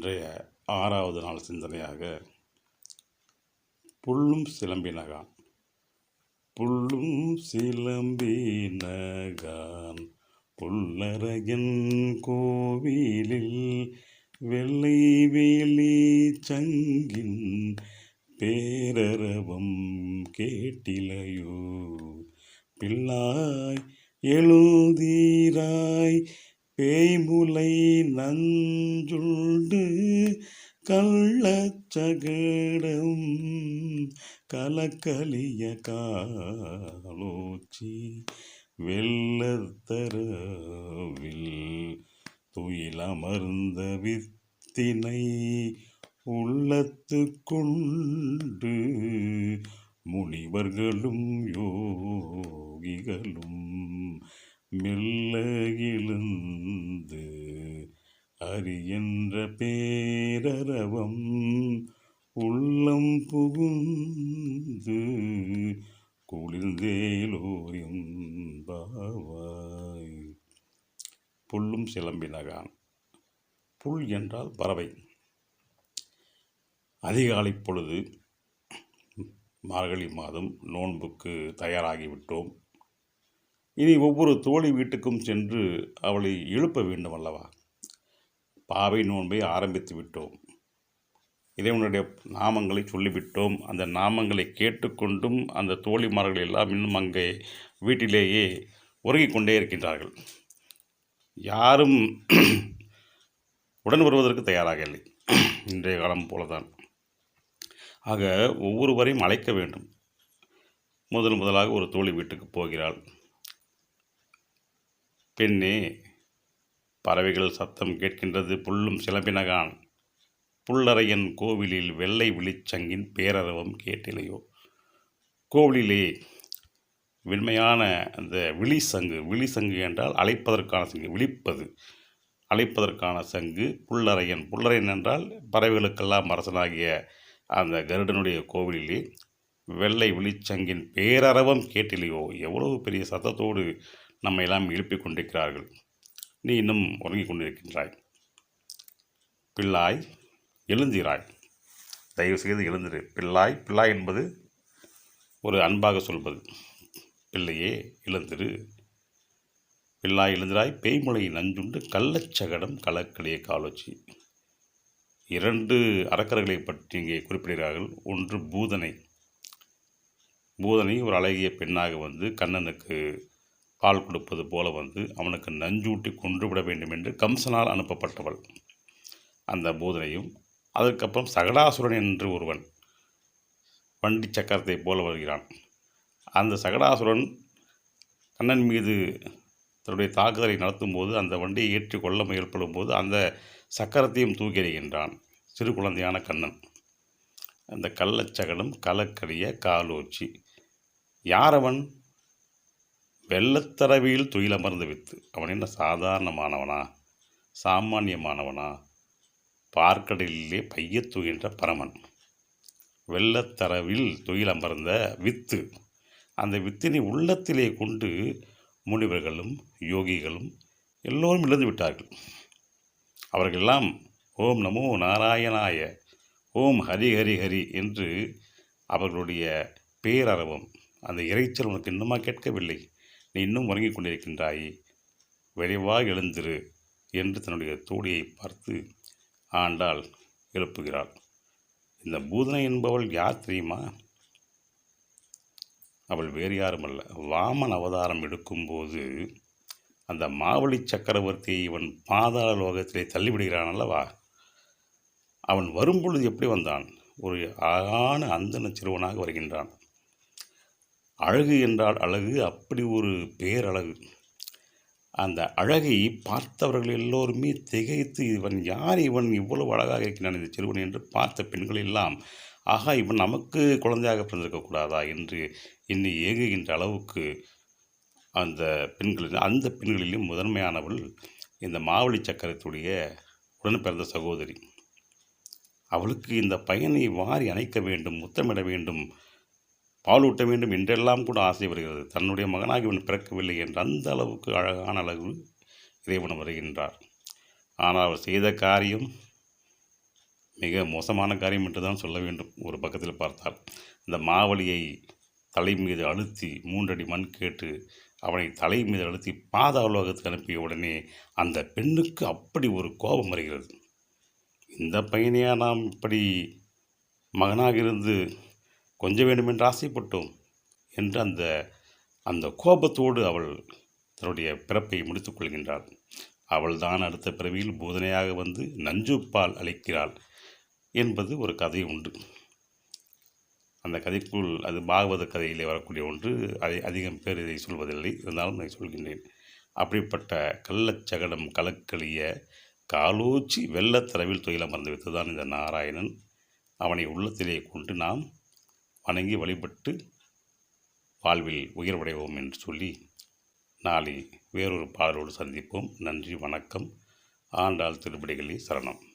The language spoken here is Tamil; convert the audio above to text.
இன்றைய ஆறாவது நாள் சிந்தனையாக புல்லும் சிலம்பினகான் புல்லும் சிலம்பினகான் புல்லரையன் கோவிலில் வெள்ளை வேலி சங்கின் பேரரவம் கேட்டிலையோ பிள்ளாய் எழுதீராய் பேய்முலை நஞ்சுண்டு கள்ளச்சகடம் கலக்கலிய காலோச்சி வெள்ளத்தரவில் துயிலமர்ந்த வித்தினை உள்ளத்து கொண்டு முனிவர்களும் யோகிகளும் மெல்ல எழுந்து அறியென்ற பேரரவம் உள்ளம் புகுந்து குளிர்ந்தேலோரியம் பாவாய். புல்லும் சிலம்பினகான். புல் என்றால் பறவை. அதிகாலை பொழுது மார்கழி மாதம் நோன்புக்கு தயாராகிவிட்டோம். இனி ஒவ்வொரு தோழி வீட்டுக்கும் சென்று அவளை எழுப்ப வேண்டும் அல்லவா? பாவை நோன்பை ஆரம்பித்து விட்டோம். இறைவனுடைய நாமங்களை சொல்லிவிட்டோம். அந்த நாமங்களை கேட்டுக்கொண்டும் அந்த தோழிமார்கள் எல்லாம் இன்னும் அங்கே வீட்டிலேயே உறங்கிக் கொண்டே இருக்கின்றார்கள். யாரும் உடன் வருவதற்கு தயாராக இல்லை. இன்றைய காலம் போலதான். ஆக ஒவ்வொருவரையும் அழைக்க வேண்டும். முதல் முதலாக ஒரு தோழி வீட்டுக்கு போகிறாள். பெண்ணே பறவைகள் சத்தம் கேட்கின்றது புல்லும் சிலம்பினகான். புல்லறையன் கோவிலில் வெள்ளை விழிச்சங்கின் பேரரவம் கேட்டிலையோ. கோவிலிலே வெண்மையான அந்த விழிசங்கு விழிசங்கு என்றால் அழைப்பதற்கான சங்கு விழிப்பது. அழைப்பதற்கான சங்கு புல்லறையன். புல்லறையன் என்றால் பறவைகளுக்கெல்லாம் அரசனாகிய அந்த கருடனுடைய கோவிலிலே வெள்ளை விழிச்சங்கின் பேரரவம் கேட்டிலையோ. எவ்வளவு பெரிய சத்தத்தோடு நம்மை எல்லாம் எழுப்பிக் கொண்டிருக்கிறார்கள். நீ இன்னும் உறங்கிக் கொண்டிருக்கின்றாய். பிள்ளாய் எழுந்திராய். தயவு செய்து எழுந்திரு. பிள்ளாய் பிள்ளாய் என்பது ஒரு அன்பாக சொல்வது. பிள்ளையே எழுந்திரு. பிள்ளாய் எழுந்திராய். பேய்மொழி நஞ்சுண்டு கள்ளச்சகடம் கலக்கலிய காலோச்சி. இரண்டு அரக்கர்களை பற்றி இங்கே குறிப்பிடுகிறார்கள். ஒன்று பூதனை. பூதனை ஒரு அழகிய பெண்ணாக வந்து கண்ணனுக்கு பால் கொடுப்பது போல வந்து அவனுக்கு நஞ்சூட்டி கொன்றுவிட வேண்டும் என்று கம்சனால் அனுப்பப்பட்டவள். அந்த பூதனையும் அதற்கப்புறம் சகடாசுரன் என்று ஒருவன் வண்டி சக்கரத்தை போல வருகிறான். அந்த சகடாசுரன் கண்ணன் மீது தன்னுடைய தாக்குதலை நடத்தும் போது அந்த வண்டியை ஏற்றி கொள்ள முயற்படும் போது அந்த சக்கரத்தையும் தூக்கி எறிகின்றான் சிறு குழந்தையான கண்ணன். அந்த கள்ளச்சகடம் கலக்கடிய காலோச்சி. யாரவன் வெள்ளத்தரவியில் துயிலமர்ந்து வித்து அவன் என்ன சாதாரணமானவனா? சாமானியமானவனா? பார்க்கடலிலே பையத்துகின்ற பரமன். வெள்ளத்தரவில் துயிலமர்ந்த வித்து. அந்த வித்தினை உள்ளத்திலே கொண்டு முனிவர்களும் யோகிகளும் எல்லோரும் இழந்து விட்டார்கள். அவர்களெல்லாம் ஓம் நமோ நாராயணாய ஓம் ஹரி ஹரி ஹரி என்று அவர்களுடைய பேரரவம் அந்த இறைச்சல் உனக்கு இன்னுமா கேட்கவில்லை? நீ இன்னும் உறங்கிக் கொண்டிருக்கின்றாய். விரைவாக எழுந்திரு என்று தன்னுடைய தோழியை பார்த்து ஆண்டாள் எழுப்புகிறாள். இந்த பூதனை என்பவள் யார் தெரியுமா? அவள் வேறு யாரும் அல்ல வாமன் அவதாரம் எடுக்கும்போது அந்த மாவழி சக்கரவர்த்தியை இவன் பாதாள லோகத்திலே தள்ளிவிடுகிறான் அல்லவா? அவன் வரும்பொழுது எப்படி வந்தான்? ஒரு அழகான அந்தன சிறுவனாக வருகின்றான். அழகு என்றால் அழகு அப்படி ஒரு பேரழகு. அந்த அழகை பார்த்தவர்கள் எல்லோருமே திகைத்து இவன் யார்? இவன் இவ்வளவு அழகாக இருக்கிறான் இந்த சிறுவன் என்று பார்த்த பெண்கள் எல்லாம் ஆகா இவன் நமக்கு குழந்தையாக பிறந்திருக்கக்கூடாதா என்று என்னை ஏகுகின்ற அளவுக்கு அந்த பெண்களில் அந்த பெண்களிலும் முதன்மையானவள் இந்த மாவழி சக்கரத்துடைய உடன் பிறந்த சகோதரி. அவளுக்கு இந்த பையனை வாரி அணைக்க வேண்டும் முத்தமிட வேண்டும் பாலூட்ட வேண்டும் என்றெல்லாம் கூட ஆசை வருகிறது. தன்னுடைய மகனாக இவன் பிறக்கவில்லை என்ற அந்த அளவுக்கு அழகான அளவு இறைவன் வருகின்றார். ஆனால் அவர் செய்த காரியம் மிக மோசமான காரியம் என்று தான் சொல்ல வேண்டும். ஒரு பக்கத்தில் பார்த்தால் இந்த மாவலியை தலை மீது அழுத்தி மூன்றடி மண் கேட்டு அவனை தலை மீது அழுத்தி பாதாளோகத்துக்கு அனுப்பிய உடனே அந்த பெண்ணுக்கு அப்படி ஒரு கோபம் வருகிறது. இந்த பையனையா நாம் இப்படி மகனாக இருந்து கொஞ்ச வேண்டுமென்று ஆசைப்பட்டோம் என்று அந்த அந்த கோபத்தோடு அவள் தன்னுடைய பிறப்பை முடித்துக் கொள்கின்றாள். அவள்தான் அடுத்த பிறவியில் போதனையாக வந்து நஞ்சுப்பால் அளிக்கிறாள் என்பது ஒரு கதை உண்டு. அந்த கதைக்குள் அது பாகவத கதையிலே வரக்கூடிய ஒன்று அதை அதிகம் பேர் இதை சொல்வதில்லை இருந்தாலும் நான் சொல்கின்றேன். அப்படிப்பட்ட கள்ளச்சகடம் கலக்களிய காலோச்சி வெள்ளத்தரவில் துயில மறந்து வைத்துதான் இந்த நாராயணன். அவனை உள்ளத்திலே கொண்டு நாம் வணங்கி வழிபட்டு வாழ்வில் உயர்வடைவோம் என்று சொல்லி நாளை வேறொரு பாடலோடு சந்திப்போம். நன்றி வணக்கம். ஆண்டாள் திருப்படிகளே சரணம்.